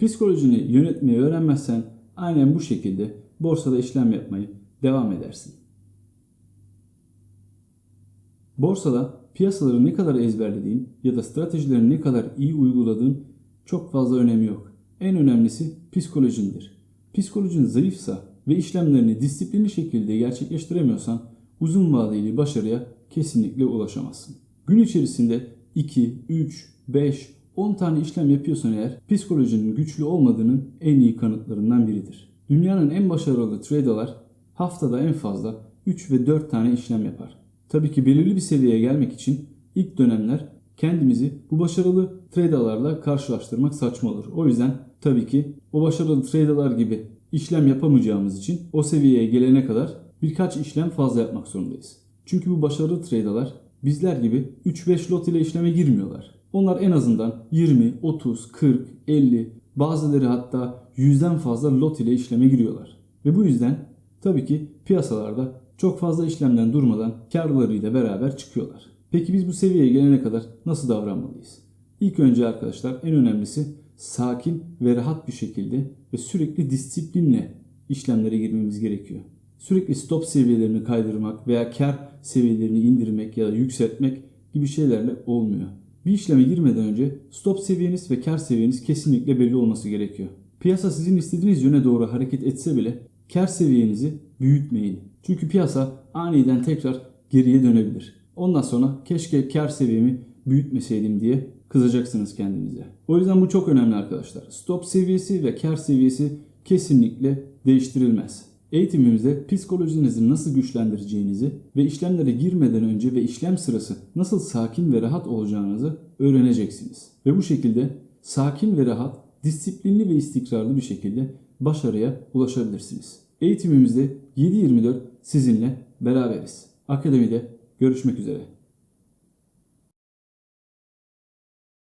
Psikolojini yönetmeyi öğrenmezsen aynen bu şekilde borsada işlem yapmayı devam edersin. Borsada piyasaları ne kadar ezberlediğin ya da stratejilerini ne kadar iyi uyguladığın çok fazla önemi yok. En önemlisi psikolojindir. Psikolojin zayıfsa ve işlemlerini disiplinli şekilde gerçekleştiremiyorsan uzun vadeli başarıya kesinlikle ulaşamazsın. Gün içerisinde 2, 3, 5, 10 tane işlem yapıyorsan eğer psikolojinin güçlü olmadığının en iyi kanıtlarından biridir. Dünyanın en başarılı traderlar haftada en fazla 3 ve 4 tane işlem yapar. Tabii ki belirli bir seviyeye gelmek için ilk dönemler kendimizi bu başarılı traderlarla karşılaştırmak saçma olur. O yüzden tabii ki o başarılı traderlar gibi işlem yapamayacağımız için o seviyeye gelene kadar birkaç işlem fazla yapmak zorundayız. Çünkü bu başarılı traderlar bizler gibi 3-5 lot ile işleme girmiyorlar. Onlar en azından 20, 30, 40, 50 bazıları hatta 100'den fazla lot ile işleme giriyorlar. Ve bu yüzden tabii ki piyasalarda çok fazla işlemden durmadan karlarıyla beraber çıkıyorlar. Peki biz bu seviyeye gelene kadar nasıl davranmalıyız? İlk önce arkadaşlar en önemlisi sakin ve rahat bir şekilde ve sürekli disiplinle işlemlere girmemiz gerekiyor. Sürekli stop seviyelerini kaydırmak veya kar seviyelerini indirmek ya da yükseltmek gibi şeylerle olmuyor. Bir işleme girmeden önce stop seviyeniz ve kar seviyeniz kesinlikle belli olması gerekiyor. Piyasa sizin istediğiniz yöne doğru hareket etse bile kar seviyenizi büyütmeyin. Çünkü piyasa aniden tekrar geriye dönebilir. Ondan sonra keşke kar seviyemi büyütmeseydim diye kızacaksınız kendinize. O yüzden bu çok önemli arkadaşlar. Stop seviyesi ve kar seviyesi kesinlikle değiştirilmez. Eğitimimizde psikolojinizi nasıl güçlendireceğinizi ve işlemlere girmeden önce ve işlem sırası nasıl sakin ve rahat olacağınızı öğreneceksiniz. Ve bu şekilde sakin ve rahat, disiplinli ve istikrarlı bir şekilde başarıya ulaşabilirsiniz. Eğitimimizde 7-24 sizinle beraberiz. Akademide görüşmek üzere.